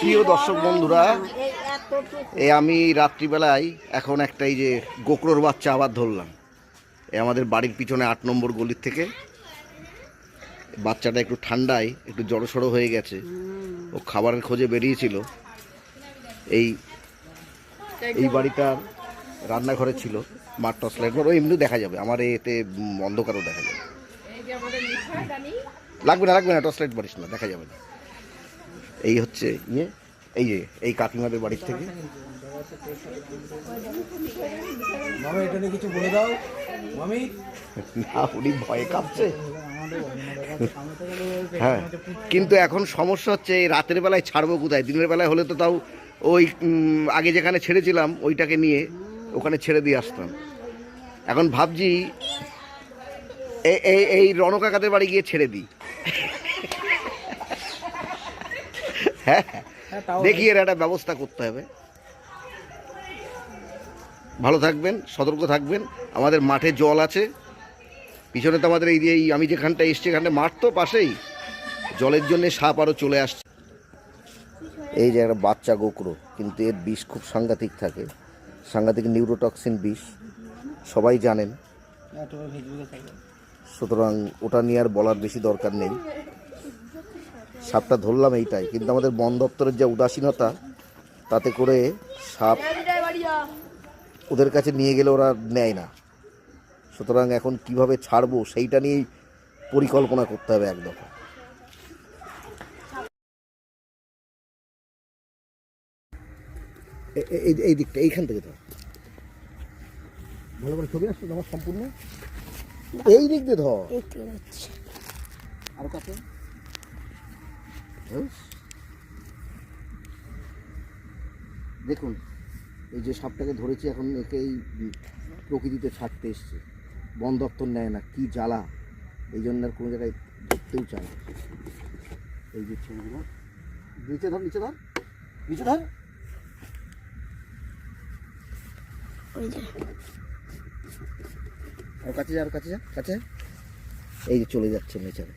প্রিয় দর্শক বন্ধুরা, এ এই আমি রাত্রিবেলায় এখন একটা এই যে গোকরোর বাচ্চা আবার ধরলাম। এ আমাদের বাড়ির পিছনে আট নম্বর গলির থেকে। বাচ্চাটা একটু ঠান্ডায় একটু জড়সড়ো হয়ে গেছে। ও খাবারের খোঁজে বেরিয়েছিল। এই এই বাড়িটার রান্নাঘরে ছিল মাঠ টস লাইট ও এমনি দেখা যাবে আমার এতে অন্ধকারও দেখা যাবে। লাগবে না লাগবে না টর্চ লাইট বাড়িস না দেখা যাবে না। এই হচ্ছে ইয়ে এই যে এই কাকিমাদের বাড়ির থেকে। মামি এটা নিয়ে কিছু বলে দাও। মামি। না উনি ভয়ে কাঁপছে। হ্যাঁ কিন্তু এখন সমস্যা হচ্ছে এই রাতের বেলায় ছাড়বো কোথায়? দিনের বেলায় হলে তো তাও ওই আগে যেখানে ছেড়েছিলাম ওইটাকে নিয়ে ওখানে ছেড়ে দিয়ে আসতাম। এখন ভাবছি এই এই রণকাকাদের বাড়ি গিয়ে ছেড়ে দিই। হ্যাঁ হ্যাঁ। তাও দেখি এর একটা ব্যবস্থা করতে হবে। ভালো থাকবেন সতর্ক থাকবেন। আমাদের মাঠে জল আছে। পিছনে তো আমাদের এই যে এই আমি যেখানটা এসছি এখানটা মাঠ তো পাশেই। জলের জন্য সাপ আরও চলে আসছে। এই যে একটা বাচ্চা গোকরো কিন্তু এর বিষ খুব সাংঘাতিক থাকে। সাংঘাতিক নিউরোটক্সিন বিষ সবাই জানেন। সুতরাং ওটা নিয়ে আর বলার বেশি দরকার নেই। সাপটা ধরলাম এইটাই। কিন্তু আমাদের বন দপ্তরের যে উদাসীনতা তাতে করে সাপ ওদের কাছে নিয়ে গেলে ওরা নেয় না। সুতরাং এখন কীভাবে ছাড়বো সেইটা নিয়েই পরিকল্পনা করতে হবে এক দফা। এই এই দিকটা এইখান থেকে তো ভালো করে ছবি আসতো আমার সম্পূর্ণ? এই দিক দিয়ে ধর। আরও কাছে। দেখুন এই যে সাপটাকে ধরেছি এখন একে এই প্রকৃতিতে ছাড়তে এসছে। বন দপ্তর নেয় না কি জ্বালা? এই জন্য আর কোনো জায়গায় ধরতেও চায় না। এই যে ছবিগুলো নিচে ধর নিচে ধর নিচে ধর। আর কাছে যা আর কাছে যা কাছে এই যে চলে যাচ্ছে নেচারে